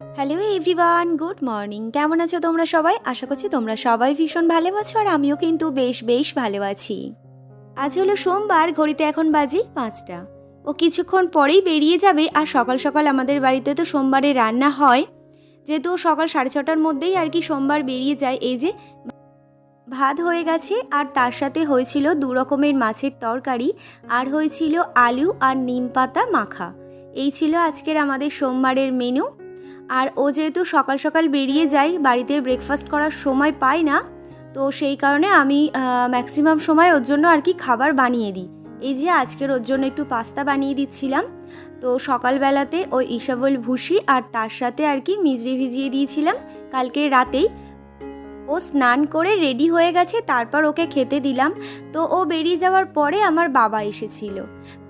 Hello everyone good morning কেমন আছো তোমরা সবাই? আশা করছি তোমরা সবাই ভীষণ ভালো আছো আর আমিও কিন্তু বেশ বেশ ভালো আছি। আজ হলো সোমবার, ঘড়িতে এখন বাজি পাঁচটা। ও কিছুক্ষণ পরেই বেরিয়ে যাবে আর সকাল সকাল আমাদের বাড়িতে তো সোমবারে রান্না হয়। যেহেতু সকাল সাড়ে ছটার মধ্যেই আর কি সোমবার বেরিয়ে যায়, এই যে ভাত হয়ে গেছে আর তার সাথে হয়েছিল দু রকমের মাছের তরকারি আর হয়েছিল আলু আর নিম পাতা মাখা। এই ছিল আজকের আমাদের সোমবারের মেনু আর ও যেহেতু সকাল সকাল বেরিয়ে যায়, বাড়িতে ব্রেকফাস্ট করার সময় পায় না, তো সেই কারণে আমি ম্যাক্সিমাম সময় ওর জন্য আর কি খাবার বানিয়ে দিই। এই যে আজকের ওর জন্য একটু পাস্তা বানিয়ে দিচ্ছিলাম, তো সকালবেলাতে ওই ইসাবল ভুসি আর তার সাথে আর কি মিজরি ভিজিয়ে দিয়েছিলাম কালকে রাতেই। ও স্নান করে রেডি হয়ে গেছে, তারপর ওকে খেতে দিলাম। তো ও বেরিয়ে যাওয়ার পরে আমার বাবা এসেছিল।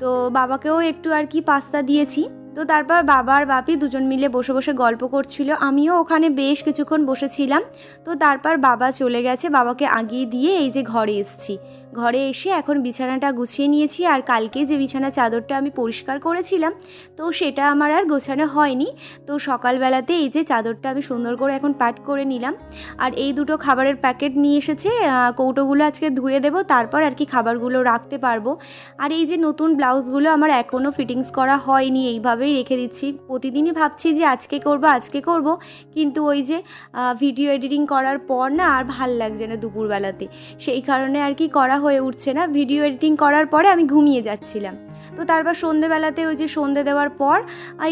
তো বাবাকেও একটু আর কি পাস্তা দিয়েছি। তো তারপর বাবা আর বাপি দুজন মিলে বসে বসে গল্প করছিল। আমিও ওখানে বেশ কিছুক্ষণ বসেছিলাম। তো তারপর বাবা চলে গেছে, বাবাকে আগিয়ে দিয়ে এই যে ঘরে এসছি। ঘরে এসে এখন বিছানাটা গুছিয়ে নিয়েছি আর কালকে যে বিছানা চাদরটা আমি পরিষ্কার করেছিলাম, তো সেটা আমার আর গোছানো হয়নি। তো সকালবেলাতে এই যে চাদরটা আমি সুন্দর করে এখন প্যাট করে নিলাম। আর এই দুটো খাবারের প্যাকেট নিয়ে এসেছে কৌটোগুলো আজকে ধুয়ে দেবো, তারপর আর কি খাবারগুলো রাখতে পারব। আর এই যে নতুন ব্লাউজগুলো আমার এখনও ফিটিংস করা হয়নি এইভাবেই রেখে দিচ্ছি। প্রতিদিনই ভাবছি যে আজকে করব আজকে করব। কিন্তু ওই যে ভিডিও এডিটিং করার পর না আর ভালো লাগছে না দুপুরবেলাতে। সেই কারণে আর কি করা হয়ে উঠছে না। ভিডিও এডিটিং করার পরে আমি ঘুমিয়ে যাচ্ছিলাম। তো তারপর সন্ধেবেলাতে ওই যে সন্ধে দেওয়ার পর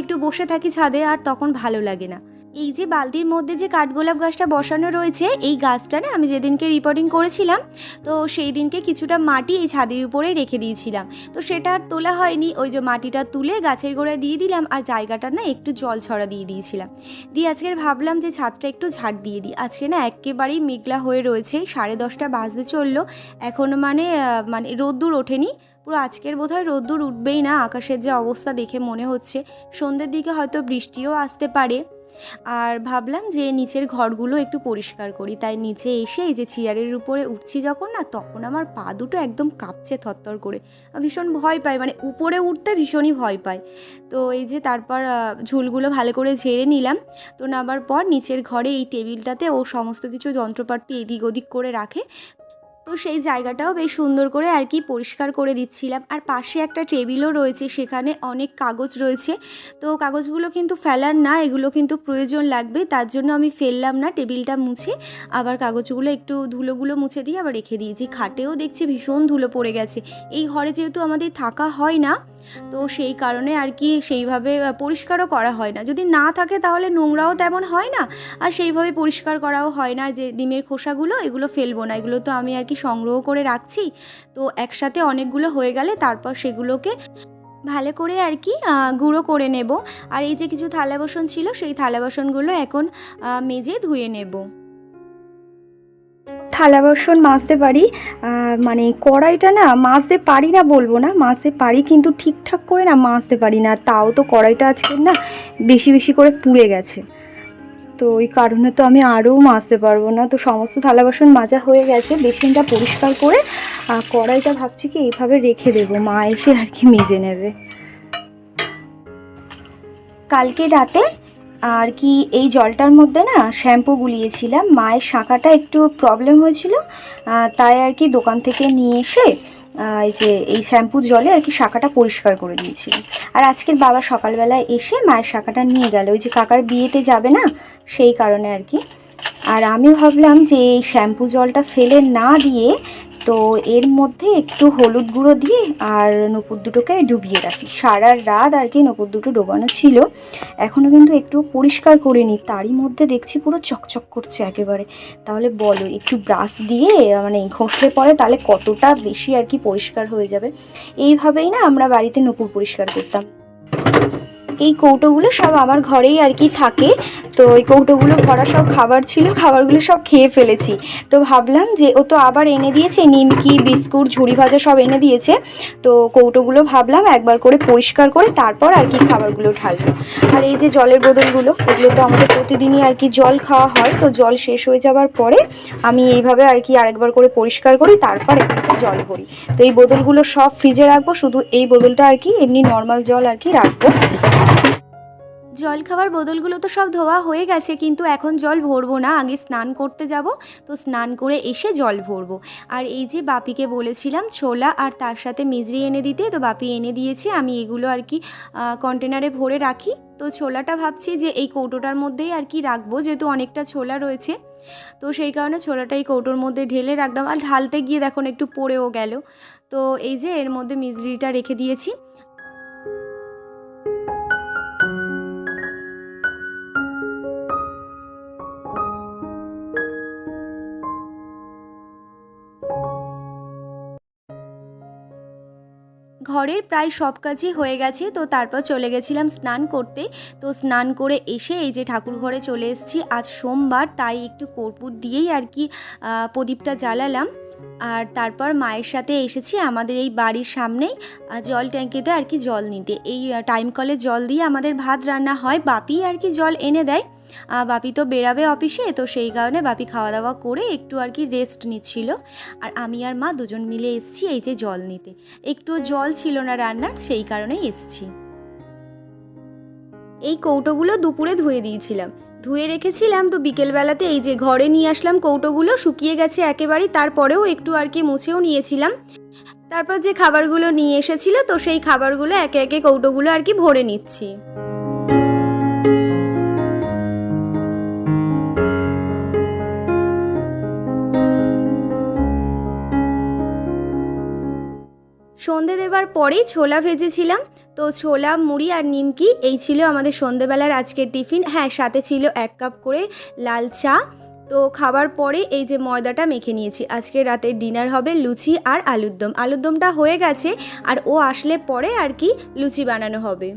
একটু বসে থাকি ছাদে আর তখন ভালো লাগে না। এই যে বালতির মধ্যে যে কাঠগোলাপ গাছটা বসানো রয়েছে, এই গাছটা না আমি যেদিনকে রিপোর্টিং করেছিলাম, তো সেই দিনকে কিছুটা মাটি এই ছাদের উপরে রেখে দিয়েছিলাম। তো সেটা আর তোলা হয়নি, ওই যে মাটিটা তুলে গাছের গোড়ায় দিয়ে দিলাম আর জায়গাটা না একটু জল ছড়া দিয়ে দিয়েছিলাম। দিয়ে আজকে ভাবলাম যে ছাদটা একটু ঝাড় দিয়ে দিই। আজকে না একেবারেই মেঘলা হয়ে রয়েছে, সাড়ে দশটা বাজতে চলল। এখনও মানে মানে রোদ্দুর ওঠেনি, পুরো আজকের বোধহয় রোদ্দুর উঠবেই না, আকাশের যে অবস্থা দেখে মনে হচ্ছে। সন্ধ্যের দিকে হয়তো বৃষ্টিও আসতে পারে। আর ভাবলাম যে নিচের ঘরগুলো একটু পরিষ্কার করি। তাই নিচে এসে এই যে চেয়ারের উপরে উঠছি যখন না, তখন আমার পা দুটো একদম কাঁপছে থরথর করে। ভীষণ ভয় পাই মানে উপরে উঠতে ভীষণই ভয় পাই। তো এই যে তারপর ঝুলগুলো ভালো করে ঝেড়ে নিলাম। তো নামার পর নিচের ঘরে এই টেবিলটাতে ও সমস্ত কিছু যন্ত্রপাতি এদিক ওদিক করে রাখে। তো সেই জায়গাটাও বেশ সুন্দর করে আর কি পরিষ্কার করে দিচ্ছিলাম। আর পাশে একটা টেবিলও রয়েছে, সেখানে অনেক কাগজ রয়েছে। তো কাগজগুলো কিন্তু ফেলার না, এগুলো কিন্তু প্রয়োজন লাগবে, তার জন্য আমি ফেললাম না, টেবিলটা মুছে আবার কাগজগুলো একটু ধুলোগুলো মুছে দিয়ে আবার রেখে দিয়েছি। খাটেও দেখছি ভীষণ ধুলো পড়ে গেছে। এই ঘরে যেহেতু আমাদের থাকা হয় না তো সেই কারণে আর কি সেইভাবে পরিষ্কারও করা হয় না। যদি না থাকে তাহলে নোংরাও তেমন হয় না। আর সেইভাবে পরিষ্কার করাও হয় না যে ডিমের খোসাগুলো, এগুলো ফেলব না। এগুলো তো আমি আর কি সংগ্রহ করে রাখছি। তো একসাথে অনেকগুলো হয়ে গেলে তারপর সেগুলোকে ভালো করে আর কি গুঁড়ো করে নেব। আর এই যে কিছু থালা বাসন ছিল, সেই থালা বাসনগুলো এখন মেজে ধুয়ে নেব। থালা বাসন মাজতে পারি। মানে কড়াইটা না মাজতে পারি না বলব না, মাজতে পারি কিন্তু ঠিকঠাক করে না মাজতে পারি না। তাও তো কড়াইটা আজকে না বেশি বেশি করে পুড়ে গেছে। তো ওই কারণে তো আমি আরও মাজতে পারব না। তো সমস্ত থালা বাসন মাজা হয়ে গেছে, বেসিনটা পরিষ্কার করে কড়াইটা ভাবছি কি এইভাবে রেখে দেবো, মা এসে আর কি মেজে নেবে। কালকে রাতে আর কি এই জলটার মধ্যে না শ্যাম্পু গুলিয়েছিলাম। মায়ের শাঁখাটা একটু প্রবলেম হয়েছিল তাই আর কি দোকান থেকে নিয়ে এসে এই যে এই শ্যাম্পুর জলে আর কি শাঁখাটা পরিষ্কার করে দিয়েছিল আর আজকের বাবা সকালবেলায় এসে মায়ের শাঁখাটা নিয়ে গেল। ওই যে কাকার বিয়েতে যাবে না, সেই কারণে আর কি। আর আমি ভাবলাম যে এই শ্যাম্পু জলটা ফেলে না দিয়ে তো এর মধ্যে একটু হলুদ গুঁড়ো দিয়ে আর নপুর দুটোকে ডুবিয়ে রাখি। সারা রাত আর কি নপুর দুটো ডোবানো ছিল। এখনও কিন্তু একটু পরিষ্কার করিনি। তারই মধ্যে দেখছি পুরো চকচক করছে একেবারে। তাহলে বলো, একটু ব্রাশ দিয়ে মানে ঘষলে পরে তাহলে কতটা বেশি আর কি পরিষ্কার হয়ে যাবে? এইভাবেই না আমরা বাড়িতে নুপুর পরিষ্কার করতাম। এই কৌটোগুলো সব আমার ঘরেই আর কি থাকে। তো এই কৌটোগুলো ভরা সব খাবার ছিল, খাবারগুলো সব খেয়ে ফেলেছি। তো ভাবলাম যে ও তো আবার এনে দিয়েছে, নিমকি, বিস্কুট, ঝুড়ি ভাজা সব এনে দিয়েছে। তো কৌটোগুলো ভাবলাম একবার করে পরিষ্কার করে তারপর আর কি খাবারগুলো ঢালবো। আর এই যে জলের বোতলগুলো, এগুলো তো আমাদের প্রতিদিনই আর কি জল খাওয়া হয়। তো জল শেষ হয়ে যাওয়ার পরে আমি এইভাবে আর কি আরেকবার করে পরিষ্কার করি, তারপর জল ভরি। তো এই বোতলগুলো সব ফ্রিজে রাখব, শুধু এই বোতলটা আর কি এমনি নর্মাল জল আর কি রাখব। জল খাওয়ার বোতলগুলো তো সব ধোয়া হয়ে গেছে, কিন্তু এখন জল ভরবো না। আগে স্নান করতে যাব, তো স্নান করে এসে জল ভরবো। আর এই যে বাপিকে বলেছিলাম ছোলা আর তার সাথে মিজরি এনে দিতে, তো বাপি এনে দিয়েছে, আমি এগুলো আর কি কন্টেনারে ভরে রাখি। তো ছোলাটা ভাবছি যে এই কৌটোটার মধ্যেই আর কি রাখব, যেহেতু অনেকটা ছোলা রয়েছে। তো সেই কারণে ছোলাটা এই কৌটোর মধ্যে ঢেলে রাখলাম। আর ঢালতে গিয়ে দেখুন একটু পড়েও গেল। তো এই যে এর মধ্যে মিজরিটা রেখে দিয়েছি। ঘরের প্রায় সব কাজই হয়ে গেছে, তো তারপর চলে গেছিলাম স্নান করতে। তো স্নান করে এসে এই যে ঠাকুর ঘরে চলে এসেছি। আজ সোমবার, তাই একটু কর্পূর দিয়েই আর কি প্রদীপটা জ্বালালাম। আর তারপর মায়ের সাথে এসেছি আমাদের এই বাড়ির সামনেই জল ট্যাঙ্কিতে আর কি জল নিতে। এই টাইম কলে জল দিয়ে আমাদের ভাত রান্না হয়। বাপি আর কি জল এনে দেয়। বাপি তো বেরাবে অফিসে, তো সেই কারণে বাপি খাওয়া দাওয়া করে একটু আর কি রেস্ট নিচ্ছিল। আর আমি আর মা দুজন মিলে এসেছি এই যে জল নিতে। একটু জল ছিল না রান্নার, সেই কারণেই এসছি। এই কৌটোগুলো দুপুরে ধুয়ে দিয়েছিলাম। ধুয়ে রেখেছিলাম তো বিকেলবেলাতে এই যে ঘরে নিয়ে আসলাম কৌটোগুলো, শুকিয়ে গেছে একেবারেই, তারপরেও একটু আর কি মুছেও নিয়েছিলাম। তারপর যে খাবারগুলো নিয়ে এসেছিল, তো সেই খাবারগুলো একে একে কৌটোগুলো আর কি ভরে নিচ্ছি। সন্ধে দেবার পরেই ছোলা ভেজেছিলাম। তো ছোলা, মুড়ি আর নিমকি, এই ছিল আমাদের সন্ধেবেলার আজকের টিফিন। হ্যাঁ সাথে ছিল এক কাপ করে লাল চা। তো খাবার পরে এই যে ময়দাটা মেখে নিয়েছি। আজকে রাতে ডিনার হবে লুচি আর আলুর দম। আলুর দমটা হয়ে গেছে আর ও আসলে পরে আর কি লুচি বানানো হবে।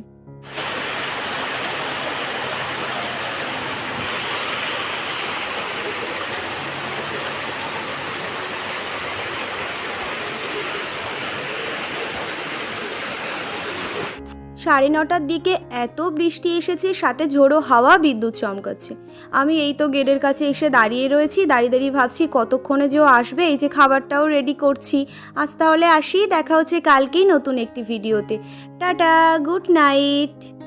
সাড়ে নটার দিকে এত বৃষ্টি এসেছে, সাথে ঝোড়ো হাওয়া বিদ্যুৎ চমকাচ্ছে। আমি এই তো গেটের কাছে এসে দাঁড়িয়ে রয়েছি, দাঁড়িয়ে দাঁড়িয়ে ভাবছি কতক্ষণে যে আসবে, এই যে খাবারটাও রেডি করছি। আজ তাহলে আসি, দেখা হচ্ছে কালকেই নতুন একটি ভিডিওতে টাটা গুড নাইট